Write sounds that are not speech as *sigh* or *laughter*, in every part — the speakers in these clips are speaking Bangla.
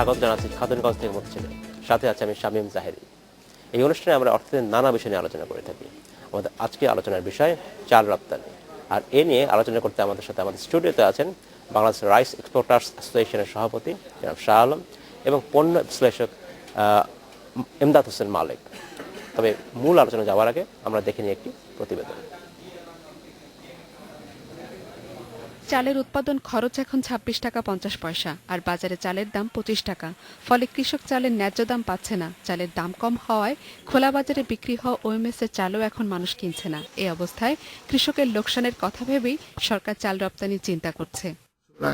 স্বাগত জানাচ্ছি খাতুনগঞ্জ থেকে মতো সাথে আছে আমি শামীম জাহেরি। এই অনুষ্ঠানে আমরা অর্থনীতির নানা বিষয় নিয়ে আলোচনা করে থাকি। আমাদের আজকে আলোচনার বিষয় চাল রপ্তানি। আর এ নিয়ে আলোচনা করতে আমাদের সাথে আমাদের স্টুডিওতে আছেন বাংলাদেশ রাইস এক্সপোর্টার্স অ্যাসোসিয়েশনের সভাপতি জনাব শাহ আলম এবং পণ্য বিশ্লেষক এমদাদ হোসেন মালিক। তবে মূল আলোচনা যাওয়ার আগে আমরা দেখে নিই একটি প্রতিবেদন। চালের উৎপাদন খরচ এখন ছাব্বিশ টাকা পঞ্চাশ পয়সা, আর বাজারে চালের দাম পঁচিশ টাকা। ফলে কৃষক চালের ন্যায্য দাম পাচ্ছে না। চালের দাম কম হওয়ায় খোলা বাজারে বিক্রি হওয়া ওএমএস এর চালও এখন মানুষ কিনছে না। এই অবস্থায় কৃষকের লোকসানের কথা ভেবেই সরকার চাল রপ্তানির চিন্তা করছে।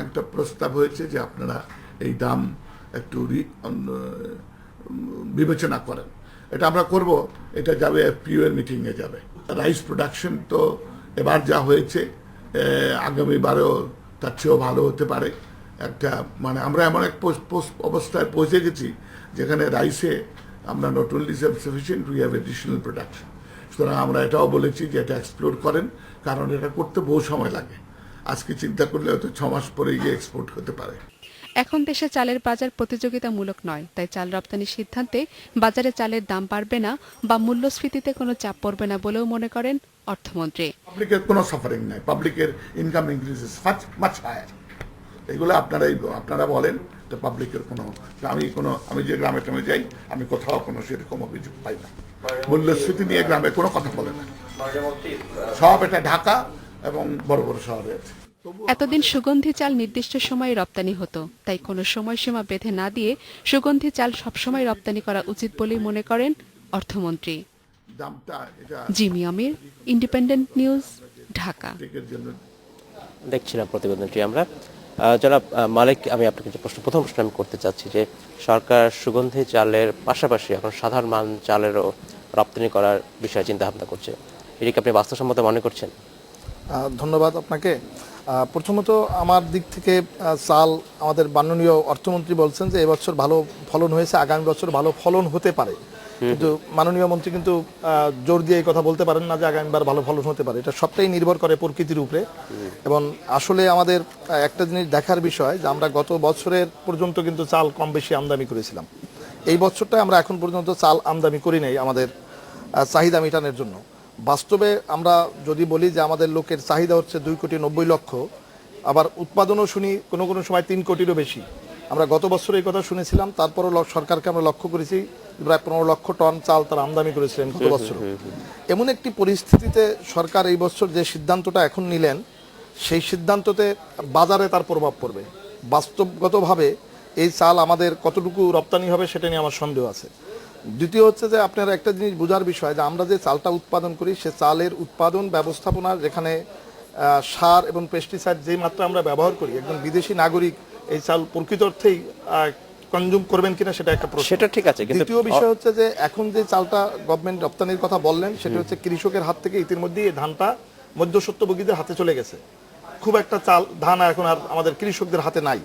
একটা প্রস্তাব হয়েছে যে আপনারা এই দাম একটু বিবেচনা করেন। এটা আমরা করব, এটা যাবে এফপিও এর মিটিং এ যাবে। রাইস প্রোডাকশন তো এবার যা হয়েছে আগামীবারও তার চেয়েও ভালো হতে পারে। একটা মানে আমরা এমন এক অবস্থায় পৌঁছে গেছি যেখানে রাইসে আমরা not only sufficient we have additional production সুতরাং আমরা এটাও বলেছি যে এটা এক্সপ্লোর করেন, কারণ এটা করতে বহু সময় লাগে। আজকে চিন্তা করলে হয়তো ছ মাস পরে গিয়ে এক্সপোর্ট হতে পারে। এখন দেশে চালের বাজার প্রতিযোগিতামূলক নয়, তাই চাল রপ্তানির সিদ্ধান্তে বাজারে চালের দাম বাড়বে না বা মূল্যস্ফীতিতে কোনো চাপ পড়বে না বলেও মনে করেন অর্থমন্ত্রী। পাবলিকের কোনো সাফারিং নাই। পাবলিকের ইনকাম ইনক্রিজ মাছ মাছ হায়ার এগুলো আপনারাই আপনারা বলেন তো পাবলিকের কোনো আমি কোনো আমি যে গ্রামে টামে যাই আমি কোথাও কোনো সেরকম অভিযোগ পাই না। মূল্যস্ফীতি নিয়ে গ্রামে কোনো কথা বলে না। সব এটা ঢাকা এবং বড় বড় শহরে আছে। এতদিন সুগন্ধি চাল নির্দিষ্ট সময়ে রপ্তানি হতো তাই কোনো সময়সীমা বেঁধে না দিয়ে সুগন্ধি চাল সবসময় রপ্তানি করা উচিত বলেই মনে করেন অর্থমন্ত্রী। দামটা এটা Jimmy Amir independent news Dhaka. দেখছিলাম প্রতিবেদনটি আমরা। জনাব মালিক আমি আপনাকে যে প্রশ্ন প্রথম প্রশ্ন আমি করতে চাচ্ছি যে সরকার সুগন্ধি চালের পাশাপাশি এখন সাধারণ মান চালেরও রপ্তানি করার বিষয়ে চিন্তা ভাবনা করছে। এটি কি আপনি বাস্তবসম্মত মনে করছেন? ধন্যবাদ আপনাকে। প্রথমত আমার দিক থেকে চাল আমাদের মাননীয় অর্থমন্ত্রী বলছেন যে এবছর ভালো ফলন হয়েছে আগামী বছর ভালো ফলন হতে পারে। কিন্তু মাননীয় মন্ত্রী কিন্তু জোর দিয়ে এই কথা বলতে পারেন না যে আগামীবার ভালো ফলন হতে পারে। এটা সবটাই নির্ভর করে প্রকৃতির উপরে। এবং আসলে আমাদের একটা জিনিস দেখার বিষয় যে আমরা গত বছরের পর্যন্ত কিন্তু চাল কম বেশি আমদানি করেছিলাম। এই বছরটা আমরা এখন পর্যন্ত চাল আমদানি করি নাই আমাদের চাহিদা মেটানোর জন্য। বাস্তবে আমরা যদি বলি যে আমাদের লোকের চাহিদা হচ্ছে দুই কোটি নব্বই লক্ষ আবার উৎপাদনও শুনি কোনো কোনো সময় তিন কোটিরও বেশি। আমরা গত বছর এই কথা শুনেছিলাম তারপরও সরকারকে আমরা লক্ষ্য করেছি প্রায় পনেরো লক্ষ টন চাল তারা আমদানি করেছিলেন গত বছর এমন একটি পরিস্থিতিতে সরকার এই বছর যে সিদ্ধান্তটা এখন নিলেন সেই সিদ্ধান্ততে বাজারে তার প্রভাব পড়বে। বাস্তবগতভাবে এই চাল আমাদের কতটুকু রপ্তানি হবে সেটা নিয়ে আমার সন্দেহ আছে। দ্বিতীয় হচ্ছে যে আপনার একটা জিনিস বোঝার বিষয় যে আমরা যে চালটা উৎপাদন করি সে চালের উৎপাদন ব্যবস্থাপনার যেখানে সার এবং পেস্টিসাইড যে মাত্রা আমরা ব্যবহার করি একজন বিদেশি নাগরিক এই চাল প্রকৃত অর্থেই কনজিউম করবেন কিনা সেটা একটা প্রশ্ন। সেটা ঠিক আছে কিন্তু দ্বিতীয় বিষয় হচ্ছে যে এখন যে চালটা গভর্নমেন্ট রপ্তানির কথা বললেন সেটা হচ্ছে কৃষকের হাত থেকে ইতিমধ্যে এই ধানটা মধ্যস্বত্বভোগীদের হাতে চলে গেছে। খুব একটা চাল ধান এখন আর আমাদের কৃষকদের হাতে নাই।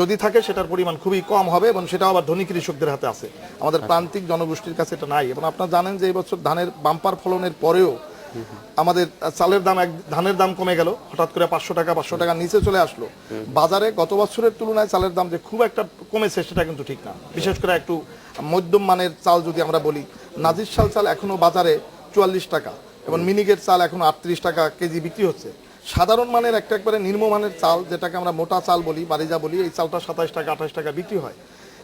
যদি থাকে সেটার পরিমাণ খুবই কম হবে এবং সেটাও আবার ধনী কৃষকদের হাতে আছে। আমাদের প্রান্তিক জনগোষ্ঠীর কাছে এটা নাই। এবং আপনারা জানেন যে এই বছর ধানের বাম্পার ফলনের পরেও আমাদের চালের দাম এক ধানের দাম কমে গেল, হঠাৎ করে পাঁচশো টাকা পাঁচশো টাকা নিচে চলে আসলো। বাজারে গত বছরের তুলনায় চালের দাম যে খুব একটা কমেছে সেটা কিন্তু ঠিক না। বিশেষ করে একটু মধ্যম মানের চাল যদি আমরা বলি, নাজির শাল চাল এখনও বাজারে চুয়াল্লিশ টাকা এবং মিনিকের চাল এখন আটত্রিশ টাকা কেজি বিক্রি হচ্ছে। সাধারণ মানের একটা একবারে নিম্নমানের চাল, যেটাকে আমরা মোটা চাল বলি, বারিজা বলি, এই চালটা সাতাশ টাকা আঠাশ টাকা বিক্রি হয়।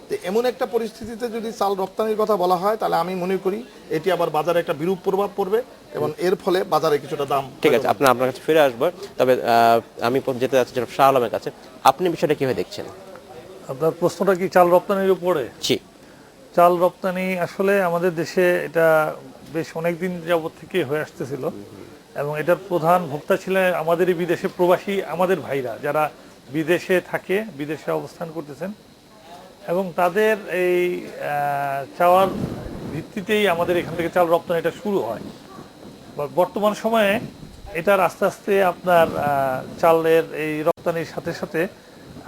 তো এমন একটা পরিস্থিতিতে যদি চাল রপ্তানির কথা বলা হয় তাহলে আমি মনে করি এটি আবার বাজারে একটা বিরূপ প্রভাব পড়বে এবং এর ফলে বাজারে কিছুটা দাম ঠিক আছে আপনার আপনার কাছে ফিরে আসব। তবে আমি যেতে যাচ্ছি জনাব শাহ আলমের কাছে। আপনি বিষয়টা কীভাবে দেখছেন? আপনার প্রশ্নটা কি চাল রপ্তানির উপরে? জি। চাল রপ্তানি আসলে আমাদের দেশে এটা বেশ অনেক দিন যাবত থেকে হয়ে আসতেছিল। এবং এটার প্রধান ভোক্তা ছিলেন আমাদেরই বিদেশে প্রবাসী আমাদের ভাইরা যারা বিদেশে থাকে বিদেশে অবস্থান করতেছেন। এবং তাদের এই চাওয়ার ভিত্তিতেই আমাদের এখান থেকে চাল রপ্তানিটা শুরু হয়। বর্তমান সময়ে এটার আস্তে আস্তে আপনার চালের এই রপ্তানির সাথে সাথে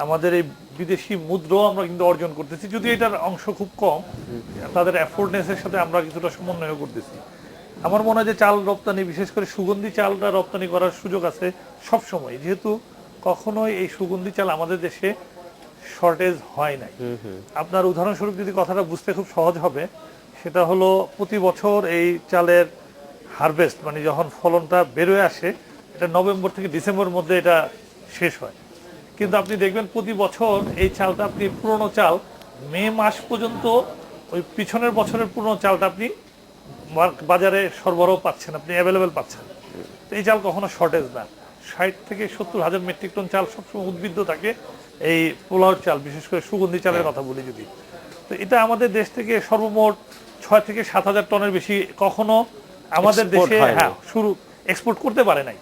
আমাদের এই বিদেশি মুদ্রাও আমরা কিন্তু অর্জন করতেছি যদি এটার অংশ খুব কম। তাদের অ্যাফোর্ডনেসের সাথে আমরা কিছুটা সমন্বয় করতেছি। আমার মনে হয় যে চাল রপ্তানি, বিশেষ করে সুগন্ধি চালটা রপ্তানি করার সুযোগ আছে সব সময় যেহেতু কখনোই এই সুগন্ধি চাল আমাদের দেশে শর্টেজ হয় নাই। আপনার উদাহরণস্বরূপ যদি কথাটা বুঝতে খুব সহজ হবে সেটা হলো প্রতি বছর এই চালের হারভেস্ট মানে যখন ফলনটা বেরোয় আসে এটা নভেম্বর থেকে ডিসেম্বর মধ্যে এটা শেষ হয়। কিন্তু আপনি দেখবেন প্রতি বছর এই চালটা আপনি পুরনো চাল মে মাস পর্যন্ত ওই পিছনের বছরের পুরনো চালটা আপনি বাজারে সরবরাহ পাচ্ছেন আপনি অ্যাভেলেবেল পাচ্ছেন। এই চাল কখনো শর্টেজ না। ষাট থেকে সত্তর হাজার মেট্রিক টন চাল সবসময় উদ্বৃত্ত থাকে। এই পোলাওর চাল বিশেষ করে সুগন্ধি চালের কথা বলি যদি। তো এটা আমাদের দেশ থেকে সর্বমোট ছয় থেকে সাত হাজার টনের বেশি কখনো আমাদের দেশে হ্যাঁ শুরু এক্সপোর্ট করতে পারে নাই।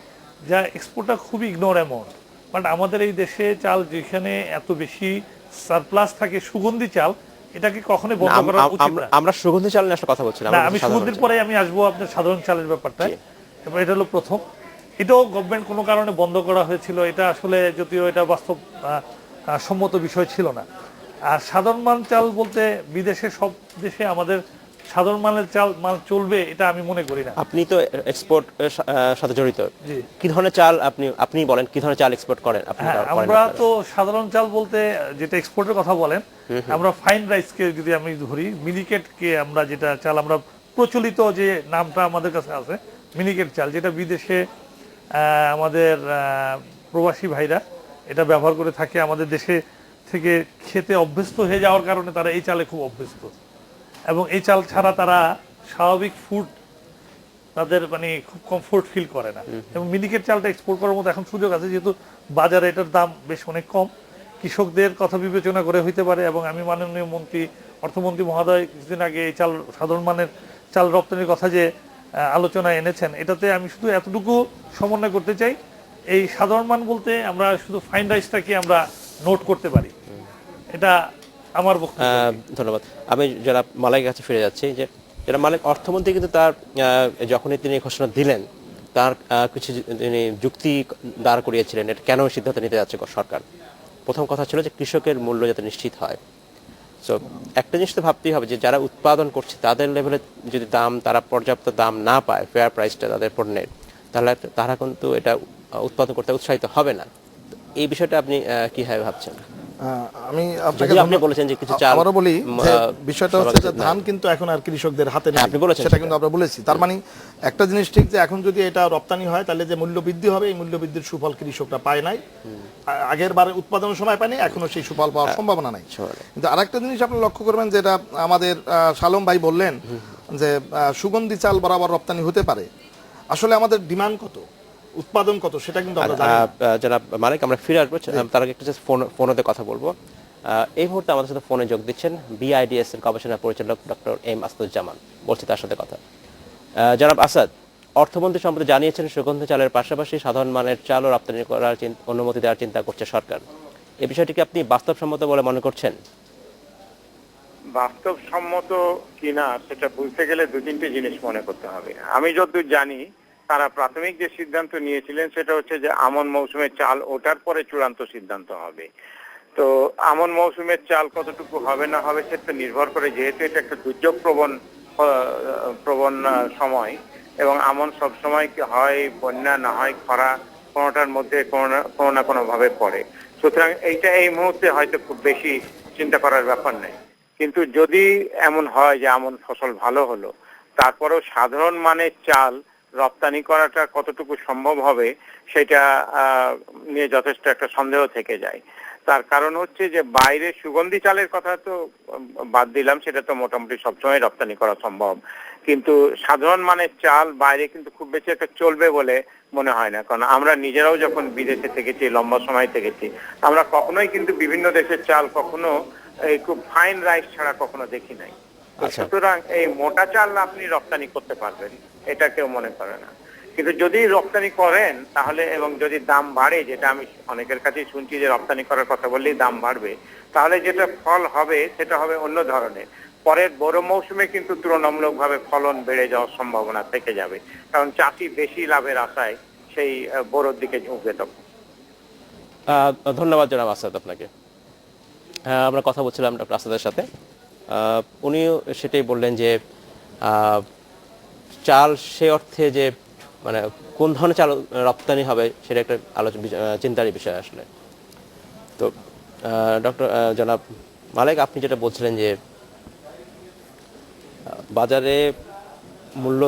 যা এক্সপোর্টটা খুবই ইগনোর অ্যামাউন্ট বাট আমাদের এই দেশে চাল যেখানে এত বেশি সারপ্লাস থাকে সুগন্ধি চাল এটাকে কখনোই বন্ধ করা উচিত না। আমরা সুগন্ধি চাল নিয়ে কথা বলছিলাম না আমি সুগন্ধির। পরে আমি আসব আপনার সাধারণ চালের ব্যাপারটা। এবার এটা হলো প্রথম। এটাও গভর্নমেন্ট কোনো কারণে বন্ধ করা হয়েছিল। এটা আসলে যদিও এটা বাস্তব সম্মত বিষয় ছিল না। আর সাধারণ মান চাল বলতে বিদেশে সব দেশে আমাদের সাধারণ মানের চাল মাল চলবে এটা আমি মনে করি না। আপনি তো এক্সপোর্ট সাথে জড়িত। কি ধরনের চাল আপনি আপনি বলেন কি ধরনের চাল এক্সপোর্ট করেন হ্যাঁ আমরা তো সাধারণ চাল বলতে যেটা এক্সপোর্টের কথা বলেন আমরা ফাইন রাইসকে যদি আমি ধরি মিনিকেটকে আমরা যেটা চাল আমরা প্রচলিত যে নামটা আমাদের কাছে আছে মিনিকেট চাল যেটা বিদেশে আহ, আমাদের প্রবাসী ভাইরা এটা ব্যবহার করে থাকে আমাদের দেশে থেকে খেতে অভ্যস্ত হয়ে যাওয়ার কারণে তারা এই চালে খুব অভ্যস্ত। এবং এই চাল ছাড়া তারা স্বাভাবিক ফুড তাদের মানে খুব কমফোর্ট ফিল করে না। এবং মিনিকেট চালটা এক্সপোর্ট করার মতো এখন সুযোগ আছে যেহেতু বাজারে এটার দাম বেশ অনেক কম। কৃষকদের কথা বিবেচনা করে হইতে পারে এবং আমি মাননীয় মন্ত্রী অর্থমন্ত্রী মহোদয় কিছুদিন আগে এই চাল সাধারণ মানের চাল রপ্তানির কথা যে আহ, আলোচনায় এনেছেন এটাতে আমি শুধু এতটুকু সমন্বয় করতে চাই এই সাধারণ মান বলতে আমরা শুধু ফাইন রাইসটাকে আমরা নোট করতে পারি। এটা আমার ধন্যবাদ। আমি যারা মালাইয়ের কাছে ফিরে যাচ্ছি, যে যারা মালিক অর্থমন্ত্রী কিন্তু তার যখনই তিনি ঘোষণা দিলেন, তার কিছু তিনি যুক্তি দাঁড় করিয়েছিলেন এটা কেন সিদ্ধান্ত নিতে যাচ্ছে সরকার। প্রথম কথা ছিল যে কৃষকের মূল্য যাতে নিশ্চিত হয়। সো একটা জিনিস তো ভাবতেই হবে যে যারা উৎপাদন করছে, তাদের লেভেলে যদি দাম, তারা পর্যাপ্ত দাম না পায় ফেয়ার প্রাইসটা তাদের পণ্যের, তাহলে তারা কিন্তু এটা উৎপাদন করতে উৎসাহিত হবে না। এই বিষয়টা আপনি কীভাবে ভাবছেন? আমি আপনাকে আপনি বলেছেন যে কিছু চাল, আবারও বলি বিষয়টা হচ্ছে যে ধান কিন্তু এখন আর কৃষকদের হাতে নেই। হ্যাঁ, আপনি বলেছেন সেটা। কিন্তু আমরা বলেছি। তার মানে একটা জিনিস ঠিক যে এখন যদি এটা রপ্তানি হয় তাহলে যে মূল্য বৃদ্ধি হবে এই মূল্য বৃদ্ধির সুফল কৃষকরা পায় নাই। আগের বার উৎপাদনের সময় পায়নি এখনও সেই সুফল পাওয়ার সম্ভাবনা নাই। কিন্তু আরেকটা জিনিস আপনি লক্ষ্য করবেন যেটা আমাদের শালম ভাই বললেন যে সুগন্ধি চাল বরাবর রপ্তানি হতে পারে। আসলে আমাদের ডিমান্ড কত? উৎপাদন কত সেটা কিন্তু আমরা জানি আহ, মালিক আমরা ফিরে আসব। তার আগে একটু ফোন ফোনেতে কথা বলব। এই মুহূর্তে আমাদের সাথে ফোনে যোগ দিচ্ছেন বিআইডিএস এর গবেষণা পরিচালক ডক্টর এম আসাদুজ্জামান। বলছি তার সাথে কথা। জনাব আসাদ অর্থমন্ত্রী সম্প্রতি জানিয়েছেন সুগন্ধি চালের পাশাপাশি সাধারণ মানের চালও রপ্তানি করার অনুমতি দেওয়ার চিন্তা করছে সরকার। এই বিষয়টিকে আপনি বাস্তবসম্মত বলে মনে করছেন? বাস্তবসম্মত কিনা সেটা বুঝতে গেলে দু তিনটে জিনিস মনে করতে হবে। আমি যতদূর জানি তারা প্রাথমিক যে সিদ্ধান্ত নিয়েছিলেন সেটা হচ্ছে যে আমন মৌসুমের চাল ওঠার পরে চূড়ান্ত সিদ্ধান্ত হবে। তো আমন মৌসুমের চাল কতটুকু হবে না হবে সেটা নির্ভর করে যেহেতু এটা একটা দুর্যোগ প্রবণ প্রবণ সময় এবং আমন সবসময় হয় বন্যা না হয় খরা কোনোটার মধ্যে কোনো না কোনো না ভাবে পড়ে। সুতরাং এইটা এই মুহূর্তে হয়তো খুব বেশি চিন্তা করার ব্যাপার নেই। কিন্তু যদি এমন হয় যে এমন ফসল ভালো হলো, তারপরেও সাধারণ মানের চাল রপ্তানি করাটা কতটুকু সম্ভব হবে সেটা নিয়ে যথেষ্ট একটা সন্দেহ থেকে যায়। তার কারণ হচ্ছে যে বাইরে সুগন্ধি চালের কথা তো বাদ দিলাম, সেটা তো মোটামুটি সবসময় রপ্তানি করা সম্ভব। কিন্তু সাধারণ মানের চাল বাইরে কিন্তু খুব বেশি একটা চলবে বলে মনে হয় না। কারণ আমরা নিজেরাও যখন বিদেশে থেকেছি, লম্বা সময় থেকেছি, আমরা কখনোই কিন্তু বিভিন্ন দেশের চাল কখনো, এই খুব ফাইন রাইস ছাড়া কখনো দেখি নাই। সুতরাং এই মোটা চাল আপনি রপ্তানি করতে পারবেন এটা কেউ মনে করে না। কিন্তু যদি রপ্তানি করেন তাহলে এবং যদি দাম বাড়ে যেটা আমি অনেকের কাছেই শুনছি যে রপ্তানি করার কথা বললেই দাম বাড়বে তাহলে যেটা ফল হবে সেটা হবে অন্য ধরনের। পরের বড় মৌসুমে কিন্তু তুলনামূলকভাবে ফলন বেড়ে যাওয়ার সম্ভাবনা থেকে যাবে। কারণ চাষি বেশি লাভের আশায় সেই বড়োর দিকে ঝুঁকবে তখন ধন্যবাদ জনাব আসাদ আপনাকে। হ্যাঁ, আমরা কথা বলছিলাম ডক্টর আসাদের সাথে। উনিও সেটাই বললেন যে চাল সে অর্থে যে মানে কোন ধরনের চাল রপ্তানি হবে সেটা একটা আলোচনা চিন্তারই বিষয় আসলে। তো ডক্টর জনাব মালিক, আপনি যেটা বলছিলেন যে বাজারে মূল্য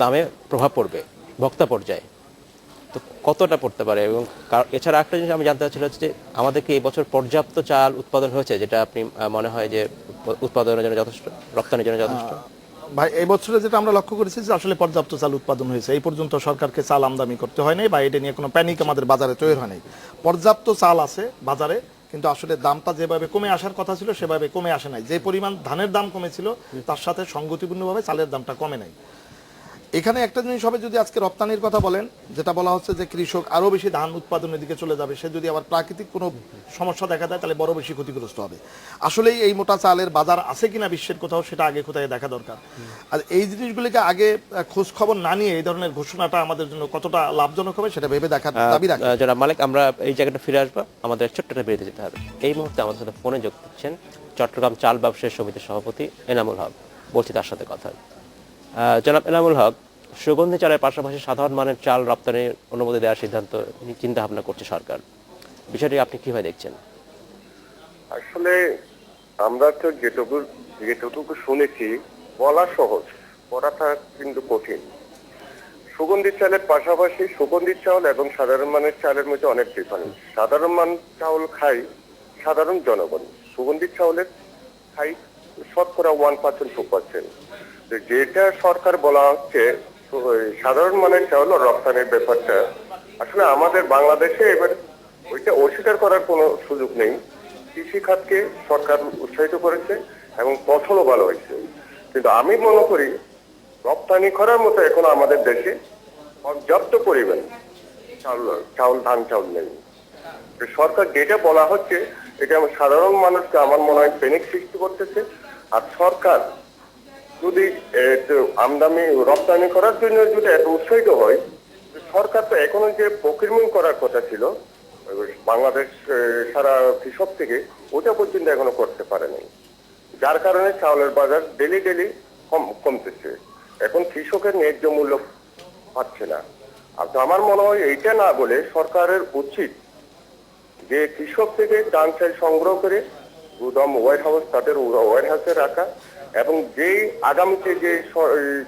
দামে প্রভাব পড়বে, ভোক্তা পর্যায়ে। তো কতটা পড়তে পারে? এবং এছাড়া একটা জিনিস আমি জানতে চাচ্ছিল যে আমাদের কি এই বছর পর্যাপ্ত চাল উৎপাদন হয়েছে, যেটা আপনি মনে হয় যে উৎপাদনের জন্য যথেষ্ট, রপ্তানির জন্য যথেষ্ট? ভাই, এই বছরে যেটা আমরা লক্ষ্য করেছি যে আসলে পর্যাপ্ত চাল উৎপাদন হয়েছে। এই পর্যন্ত সরকারকে চাল আমদানি করতে হয় নাই বা এটা নিয়ে কোনো প্যানিক আমাদের বাজারে তৈরি হয় নাই। পর্যাপ্ত চাল আছে বাজারে, কিন্তু আসলে দামটা যেভাবে কমে আসার কথা ছিল, সেভাবে কমে আসে নাই। যে পরিমাণ ধানের দাম কমেছিল, তার সাথে সঙ্গতিপূর্ণভাবে চালের দামটা কমে নাই। এখানে একটা জিনিস হবে যদি আজকে রপ্তানির কথা বলেন যেটা বলা হচ্ছে যে কৃষক আরও বেশি ধান উৎপাদনের দিকে চলে যাবে সে যদি আবার প্রাকৃতিক কোনো সমস্যা দেখা দেয় তাহলে বড় বেশি ক্ষতিগ্রস্ত হবে। আসলেই এই মোটা চালের বাজার আছে কিনা বিশ্বের কোথাও সেটা আগে কোথায় দেখা দরকার। আর এই জিনিসগুলিকে আগে খোঁজ খবর না নিয়ে এই ধরনের ঘোষণাটা আমাদের জন্য কতটা লাভজনক হবে সেটা ভেবে দেখার দাবি রাখি। জনাব মালিক আমরা এই জায়গাটা ফিরে আসব। আমাদের ছোট্ট একটা বিরতি যেতে হবে। এই মুহূর্তে আমাদের সাথে ফোনে যোগ দিচ্ছেন চট্টগ্রাম চাল ব্যবসায়ী সমিতির সভাপতি এনামুল হক। বলছি তার সাথে কথা জনাব এনামুল হক, সুগন্ধি চালের পাশাপাশি সাধারণ মানের চাল রপ্তানির অনুমতি দেওয়ার সিদ্ধান্ত চিন্তা ভাবনা করছে সরকার। বিষয়টি আপনি কীভাবে দেখছেন? আসলে আমরা তো যেটুকু যেটুকু শুনেছি, বলা সহজ করাটা কিন্তু কঠিন। সুগন্ধি চালের পাশাপাশি সুগন্ধি চাল এবং সাধারণ মানের চালের মধ্যে অনেক ডিফারেন্স সাধারণ মান চাউল খাই সাধারণ জনগণ। সুগন্ধি চাউলের খাই শতকরা ওয়ান পার্সেন্ট টু পার্সেন্ট যেটা সরকার বলা হচ্ছে সাধারণ মানের চাউল রপ্তানির ব্যাপারটা। আসলে আমাদের বাংলাদেশে এবার ওইটা অস্বীকার করার কোনো সুযোগ নেই। কৃষি খাতকে সরকার উৎসাহিত করেছে এবং ফসলও ভালো হয়েছে। কিন্তু আমি মনে করি, রপ্তানি করার মতো এখন আমাদের দেশে পর্যাপ্ত পরিমাণ চাউল চাউল ধান চাউল নেই। সরকার যেটা বলা হচ্ছে, এটা সাধারণ মানুষকে আমার মনে হয় পেনিক সৃষ্টি করতেছে। আর সরকার যদি আমদানি, রপ্তানি করার জন্য যদি এত উৎসাহিত হয় সরকার তো এখনও যে প্রকিরমেন্ট করার কথা ছিল বাংলাদেশ সারা কৃষক থেকে ওটা পর্যন্ত এখনও করতে পারেনি। যার কারণে চাউলের বাজার ডেলি ডেলি কম, কমতেছে। এখন কৃষকের ন্যায্য মূল্য পাচ্ছে না। আর তো আমার মনে হয় এইটা না বলে সরকারের উচিত যে কৃষক থেকে চাল সংগ্রহ করে গুদাম ওয়ার হাউস তাদের ওয়ার হাউসে রাখা এবং যেই আগামীতে যে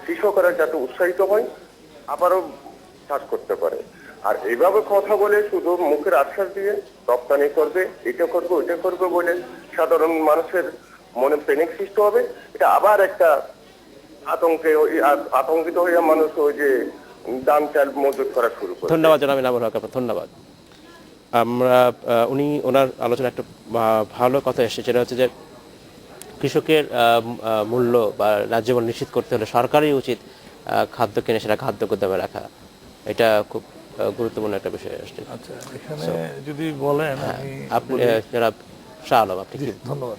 কৃষকরা যাতে উৎসাহিত হয়, আবারও চাষ করতে পারে। আর এইভাবে কথা বলে শুধু মুখের আশ্বাস দিয়ে রপ্তানি করবে, এটা করবে, ওইটা করবে বলে সাধারণ মানুষের মনে প্যানিক সৃষ্টি হবে। এটা আবার একটা আতঙ্কে আতঙ্কিত হয়ে মানুষ ওই যে দাম চাল মজুত করা শুরু করে ধন্যবাদ জনাব এনামুল হক আপনার, ধন্যবাদ। আমরা উনি, ওনার আলোচনা একটা ভালো কথা এসেছে, সেটা হচ্ছে যে কৃষকের মূল্য বা ন্যায্য মূল্য নিশ্চিত করতে হলে সরকারই উচিত খাদ্য কিনে সেটা খাদ্য গুদামে রাখা। এটা খুব গুরুত্বপূর্ণ একটা বিষয় আসছে। আচ্ছা এখানে যদি বলেন আমি আপনি জনাব শাহ আলম আপনি কি? ধন্যবাদ।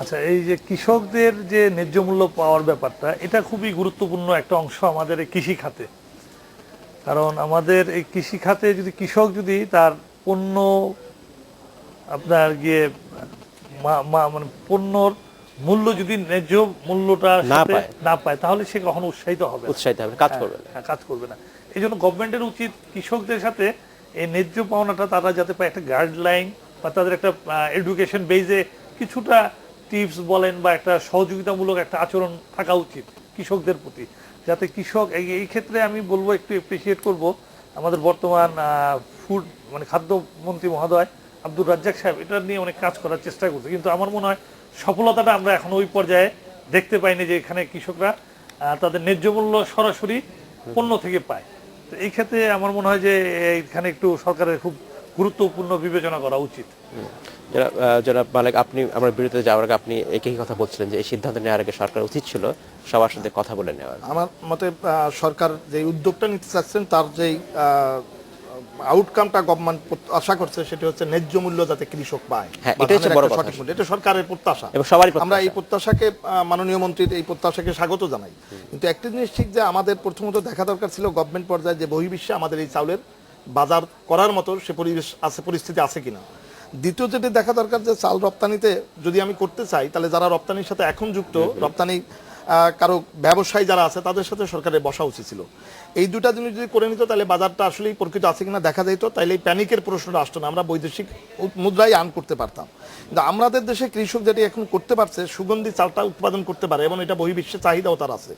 আচ্ছা এই যে কৃষকদের যে ন্যায্য মূল্য পাওয়ার ব্যাপারটা এটা খুবই গুরুত্বপূর্ণ একটা অংশ আমাদের এই কৃষি খাতে। কারণ আমাদের এই কৃষি খাতে যদি কৃষক যদি তার পণ্য আপনার গিয়ে মা- মা- মানে পণ্যর মূল্য যদি ন্যায্য মূল্যটা না পায়। না পায় তাহলে সে কখনো উৎসাহিত হবে। উৎসাহিত হবে কাজ করবে না হ্যাঁ, কাজ করবে না এই জন্য গভর্নমেন্টের উচিত কৃষকদের সাথে এই ন্যায্য পাওনাটা তারা যাতে পায় একটা গাইডলাইন বা তাদের একটা এডুকেশন বেজে কিছুটা টিপস বলেন বা একটা সহযোগিতামূলক একটা আচরণ থাকা উচিত কৃষকদের প্রতি যাতে কৃষক এই এই ক্ষেত্রে আমি বলব একটু এপ্রিসিয়েট করব আমাদের বর্তমান ফুড মানে খাদ্যমন্ত্রী মহোদয় আব্দুর রাজ্জাক সাহেব এটা নিয়ে অনেক কাজ করার চেষ্টা করছে কিন্তু আমার মনে হয় সফলতাটা আমরা এখন ওই পর্যায়ে দেখতে পাইনি যে এখানে কৃষকরা তাদের ন্যায্য মূল্য সরাসরি পণ্য থেকে পায়। তো এই ক্ষেত্রে আমার মনে হয় যে এখানে একটু সরকারের খুব গুরুত্বপূর্ণ বিবেচনা করা উচিত। জনাব আহ, মালিক আপনি আমার বিরতিতে যাওয়ার আগে আপনি একই কথা বলছিলেন যে এই সিদ্ধান্ত নেওয়ার আগে সরকার উচিত ছিল সবার সাথে কথা বলে নেওয়ার। আমার মতে সরকার যে উদ্যোগটা নিতে চাচ্ছেন তার যেই আউটকামটা গভর্নমেন্ট আশা করছে সেটা হচ্ছে ন্যায্য মূল্য যাতে কৃষক পায় হ্যাঁ, বা এটাই হচ্ছে বড় সঠিক মূল্য। এটা সরকারের প্রত্যাশা। এবং সবারই আমরা এই প্রত্যাশাকে মাননীয় মন্ত্রীর এই প্রত্যাশাকে স্বাগত জানাই। কিন্তু একটা জিনিস ঠিক যে আমাদের প্রথমত দেখা দরকার ছিল গভর্নমেন্ট পর্যায়ে যে বহির্বিশ্বে আমাদের এই চাউলের বাজার করার মতো সে পরিবেশ আছে পরিস্থিতি আছে কিনা। দ্বিতীয় যেটি দেখা দরকার যে চাল রপ্তানিতে যদি আমি করতে চাই তাহলে যারা রপ্তানির সাথে এখন যুক্ত রপ্তানি কারও ব্যবসায়ী যারা আছে, তাদের সাথে সরকারের বসা উচিত ছিল। এই দুটা জিনিস যদি করে নিত, তাহলে বাজারটা আসলেই প্রকৃত আছে কিনা দেখা যেত তাহলে এই প্যানিকের প্রশ্নটা আসতো না। আমরা বৈদেশিক মুদ্রাই আর্ন করতে পারতাম। কিন্তু আমাদের দেশে কৃষক যেটি এখন করতে পারছে, সুগন্ধি চালটা উৎপাদন করতে পারে, এবং এটা বহির্বিশ্বে চাহিদাও তার আছে।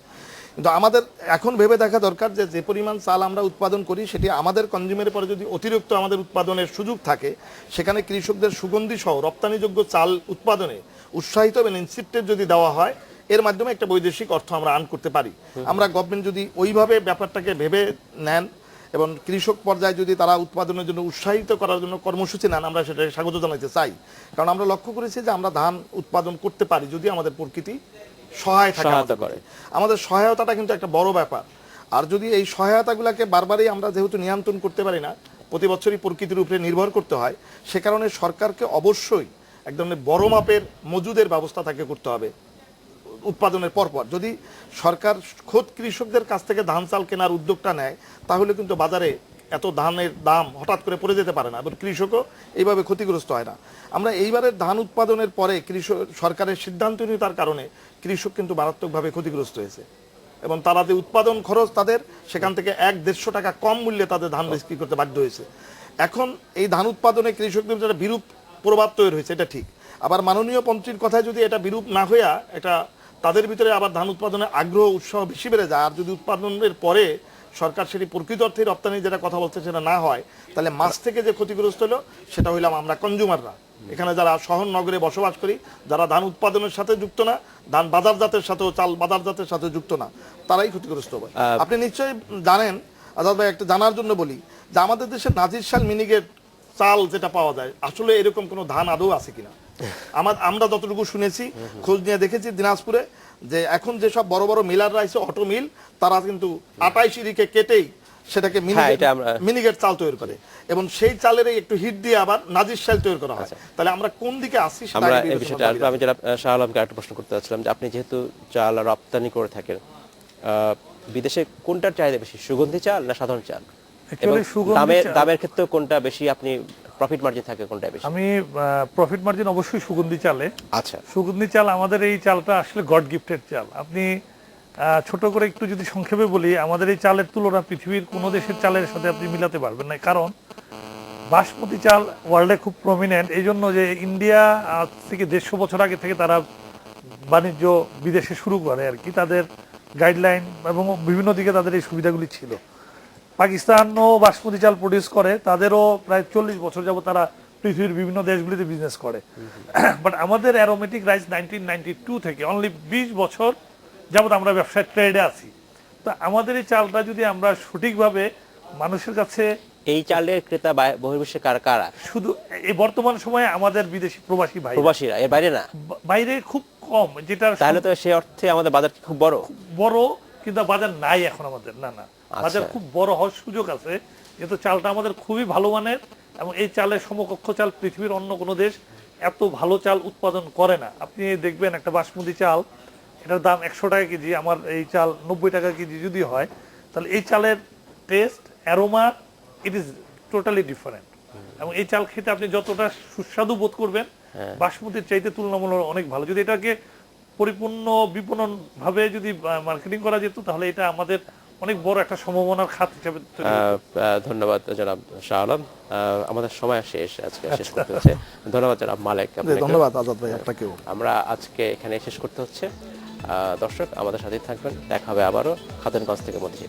কিন্তু আমাদের এখন ভেবে দেখা দরকার যে যে পরিমাণ চাল আমরা উৎপাদন করি, সেটি আমাদের কনজিউমের পরে যদি অতিরিক্ত আমাদের উৎপাদনের সুযোগ থাকে, সেখানে কৃষকদের সুগন্ধি সহ রপ্তানিযোগ্য চাল উৎপাদনে উৎসাহিত এবং ইনসিপ্টেড যদি দেওয়া হয় এর মাধ্যমে একটা বৈদেশিক অর্থ আমরা আর্ন করতে পারি। আমরা গভর্নমেন্ট যদি ওইভাবে ব্যাপারটাকে ভেবে নেন এবং কৃষক পর্যায়ে যদি তারা উৎপাদনের জন্য উৎসাহিত করার জন্য কর্মসূচি নেন আমরা সেটাকে স্বাগত জানাতে চাই। কারণ আমরা লক্ষ্য করেছি যে আমরা ধান উৎপাদন করতে পারি যদি আমাদের প্রকৃতি সহায় থাকে সহায়তা করে। আমাদের সহায়তাটা কিন্তু একটা বড় ব্যাপার। আর যদি এই সহায়তাগুলোকে বারবারই আমরা যেহেতু নিয়ন্ত্রণ করতে পারি না প্রতি বছরই প্রকৃতির উপরে নির্ভর করতে হয় সে কারণে সরকারকে অবশ্যই এক ধরনের বড় মাপের মজুদের ব্যবস্থা তাকে করতে হবে। উৎপাদনের পরপর। যদি সরকার খোদ কৃষকদের কাছ থেকে ধান চাল কেনার উদ্যোগটা নেয়, তাহলে কিন্তু বাজারে এত ধানের দাম হঠাৎ করে পড়ে যেতে পারে না। এবং কৃষকও এইভাবে ক্ষতিগ্রস্ত হয় না। আমরা এইবারের ধান উৎপাদনের পরে কৃষক, সরকারের সিদ্ধান্তহীনতার কারণে কৃষক কিন্তু মারাত্মকভাবে ক্ষতিগ্রস্ত হয়েছে। এবং তারা যে উৎপাদন খরচ তাদের, সেখান থেকে এক দেড়শো টাকা কম মূল্যে তাদের ধান বিক্রি করতে বাধ্য হয়েছে। এখন এই ধান উৎপাদনে কৃষকদের যেটা বিরূপ প্রভাব তৈরি হয়েছে, এটা ঠিক। আবার মাননীয় মন্ত্রীর কথায় যদি এটা বিরূপ না হইয়া এটা তাদের ভিতরে আবার ধান উৎপাদনের আগ্রহ উৎসাহ বেশি বেড়ে যায়। আর যদি উৎপাদনের পরে সরকার সেটি প্রকৃত অর্থে রপ্তানি যেটা কথা বলছে সেটা না হয় তাহলে মাছ থেকে যে ক্ষতিগ্রস্ত হলো সেটা হইলাম আমরা কনজিউমাররা এখানে যারা শহর নগরে বসবাস করি যারা ধান উৎপাদনের সাথে যুক্ত না ধান বাজারজাতের সাথেও চাল বাজারজাতের সাথে যুক্ত না তারাই ক্ষতিগ্রস্ত হবে। আপনি নিশ্চয়ই জানেন আজাদ ভাই একটা জানার জন্য বলি যে আমাদের দেশে নাজির শাল মিনিগেট চাল যেটা পাওয়া যায় আসলে এরকম কোনো ধান আদৌ আছে কিনা? আমার আমরা যতটুকু শুনেছি খোঁজ নিয়ে দেখেছি দিনাজপুরে যে এখন যেসব বড় বড় মিলাররা আছে অটো মিল তারা কিন্তু আটাই সিঁড়িকে কেটেই সেটাকে হ্যাঁ, মিনিগেট চাল তৈরি করে। এবং সেই চালের একটু হিট দিয়ে আবার নাজির শাল তৈরি করা হয়। তাহলে আমরা কোন দিকে আসি আমরা এই বিষয়টা আমি যারা শাহ আলমকে একটা প্রশ্ন করতে চাচ্ছিলাম যে আপনি যেহেতু চাল রপ্তানি করে থাকেন আহ, বিদেশে কোনটার চাহিদা বেশি? সুগন্ধি চাল না সাধারণ চাল? দামের দামের ক্ষেত্রে কোনটা বেশি আপনি প্রফিট মার্জিন থাকে কোনটা বেশি? আমি প্রফিট মার্জিন অবশ্যই সুগন্ধি চালে। আচ্ছা। সুগন্ধি চাল আমাদের এই চালটা আসলে গড গিফটেড চাল। আপনি ছোট করে একটু যদি সংক্ষেপে বলি আমাদের এই চালের তুলনা পৃথিবীর কোনো দেশের চালের সাথে আপনি মিলাতে পারবেন না। কারণ বাসমতি চাল ওয়ার্ল্ডে খুব প্রমিনেন্ট এই জন্য যে ইন্ডিয়া আজ থেকে দেড়শো বছর আগে থেকে তারা বাণিজ্য বিদেশে শুরু করে আর কি। তাদের গাইডলাইন এবং বিভিন্ন দিকে তাদের এই সুবিধাগুলি ছিল। পাকিস্তানও বাসমতি চাল প্রডিউস করে তাদেরও প্রায় চল্লিশ বছর যাবত তারা পৃথিবীর বিভিন্ন দেশগুলিতে বিজনেস করে। *clears throat* বাট আমাদের aromatic rice nineteen ninety two থেকে অনলি বিশ বছর যাবত আমরা ব্যবসায় ট্রেডে আছি। তো আমাদের এই চালটা যদি আমরা সঠিকভাবে মানুষের কাছে এই চালের ক্রেতা বহির্বিশ্বে কার কারা? শুধু এই বর্তমান সময়ে আমাদের বিদেশি প্রবাসী ভাই প্রবাসীরা এর বাইরে না? বাইরে খুব কম যেটা তাহলে তো সেই অর্থে আমাদের বাজার খুব বড়? বড় কিন্তু বাজার নাই এখন আমাদের না না। বাজার খুব বড় হওয়ার সুযোগ আছে যেহেতু চালটা আমাদের খুবই ভালো মানের এবং এই চালের সমকক্ষ চাল পৃথিবীর অন্য কোনো দেশ এত ভালো চাল উৎপাদন করে না। আপনি দেখবেন একটা বাসমতি চাল এটার দাম একশো টাকা কেজি আমার এই চাল নব্বই টাকা কেজি যদি হয় তাহলে এই চালের test aroma it is totally different এবং এই চাল খেতে আপনি যতটা সুস্বাদু বোধ করবেন বাসমতির চাইতে তুলনামূলক অনেক ভালো। যদি এটাকে পরিপূর্ণ বিপণন ভাবে যদি মার্কেটিং করা যেত তাহলে এটা আমাদের অনেক বড় একটা সম্ভাবনার খাত হিসেবে ধন্যবাদ জনাব শাহ আলম। আহ, আমাদের সময় শেষ আজকে শেষ করতে হচ্ছে। ধন্যবাদ জনাব মালিক ধন্যবাদ আজাদ ভাই আপনাকেও। আমরা আজকে এখানে শেষ করতে হচ্ছে। আহ, দর্শক আমাদের সাথে থাকবেন। দেখা হবে আবারও খাতুনগঞ্জ থেকে মধ্যে